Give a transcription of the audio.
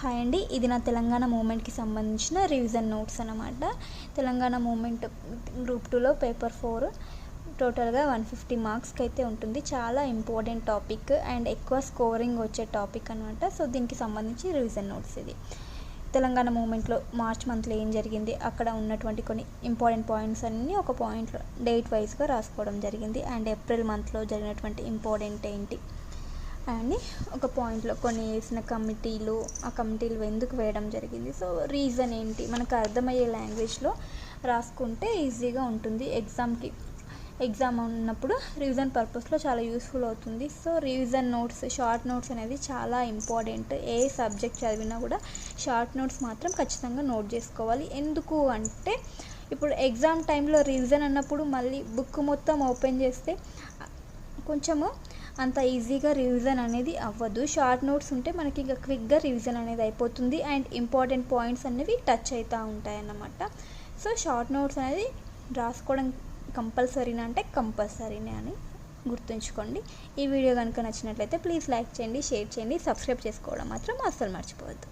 Hi అండి. ఇది నా తెలంగాణ మూమెంట్కి సంబంధించిన రివిజన్ నోట్స్ అనమాట తెలంగాణ మూమెంట్ గ్రూప్ టూలో పేపర్ ఫోర్ టోటల్గా వన్ ఫిఫ్టీ మార్క్స్కి అయితే ఉంటుంది. చాలా ఇంపార్టెంట్ టాపిక్ అండ్ ఎక్కువ స్కోరింగ్ వచ్చే టాపిక్ అనమాట సో దీనికి సంబంధించి రివిజన్ నోట్స్ ఇది. తెలంగాణ మూమెంట్లో మార్చ్ మంత్లో ఏం జరిగింది? అక్కడ ఉన్నటువంటి కొన్ని ఇంపార్టెంట్ పాయింట్స్ అన్నీ ఒక పాయింట్లో డేట్ వైజ్గా రాసుకోవడం జరిగింది. అండ్ ఏప్రిల్ మంత్లో జరిగినటువంటి ఇంపార్టెంట్ ఏంటి? అండ్ ఒక పాయింట్లో కొన్ని వేసిన కమిటీలు ఆ కమిటీలు ఎందుకు వేయడం జరిగింది. సో రీజన్ ఏంటి? మనకు అర్థమయ్యే లాంగ్వేజ్లో రాసుకుంటే ఈజీగా ఉంటుంది ఎగ్జామ్కి. ఎగ్జామ్ ఉన్నప్పుడు రివిజన్ పర్పస్లో చాలా యూస్ఫుల్ అవుతుంది. So revision notes short notes అనేది చాలా ఇంపార్టెంట్. ఏ సబ్జెక్ట్ చదివినా కూడా షార్ట్ నోట్స్ మాత్రం ఖచ్చితంగా నోట్ చేసుకోవాలి. ఎందుకు అంటే ఇప్పుడు ఎగ్జామ్ టైంలో రివిజన్ అన్నప్పుడు మళ్ళీ బుక్ మొత్తం ఓపెన్ చేస్తే కొంచెము అంత ఈజీగా రివిజన్ అనేది అవ్వదు. షార్ట్ నోట్స్ ఉంటే మనకి ఇంకా క్విక్గా రివిజన్ అనేది అయిపోతుంది. అండ్ ఇంపార్టెంట్ పాయింట్స్ అనేవి టచ్ అవుతూ ఉంటాయి అన్నమాట సో షార్ట్ నోట్స్ అనేది రాసుకోవడం కంపల్సరీనా అంటే కంపల్సరీనే అని గుర్తుంచుకోండి. ఈ వీడియో కనుక నచ్చినట్లయితే ప్లీజ్ లైక్ చేయండి షేర్ చేయండి సబ్స్క్రైబ్ చేసుకోవడం మాత్రం అస్సలు మర్చిపోవద్దు.